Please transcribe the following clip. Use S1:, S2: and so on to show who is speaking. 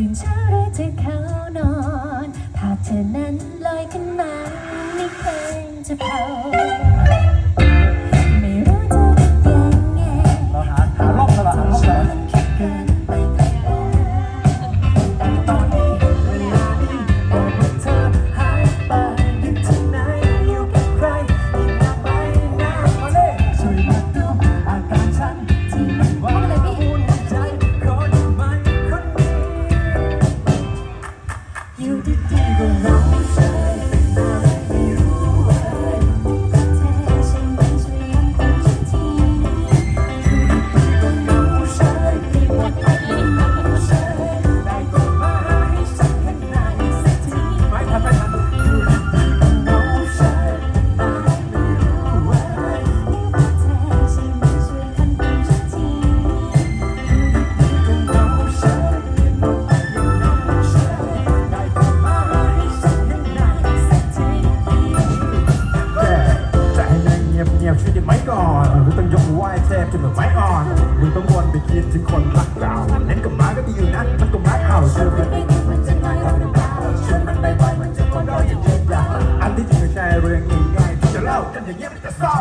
S1: ตื่นเช้าหรือเธ
S2: อ
S1: เข้า
S2: นอน ภาพเธอนั้นลอยขึ้นมาไม่เคยจะเผา You didn't know ก่
S1: อนมึง
S2: ต้อ
S1: งยกไห
S2: ว้
S1: เท
S3: พจนเหมือนไม้อ่อนมึงต้องวนไปคิดถึงคนรักเราเล่นกับมาก็ดีอยู่นะมันก็ม้าเข่าเชื่อมัน
S2: ไม่ดีมันจะน้อยหรือเปล่า
S3: ชวนมันไปบ่อมันจะคนเราอย่างเดียวอันที่จริงไม่ใช่เรื่องง่ายๆที่จะเล่ากันอย่างเงี้ยมันจะเศร้า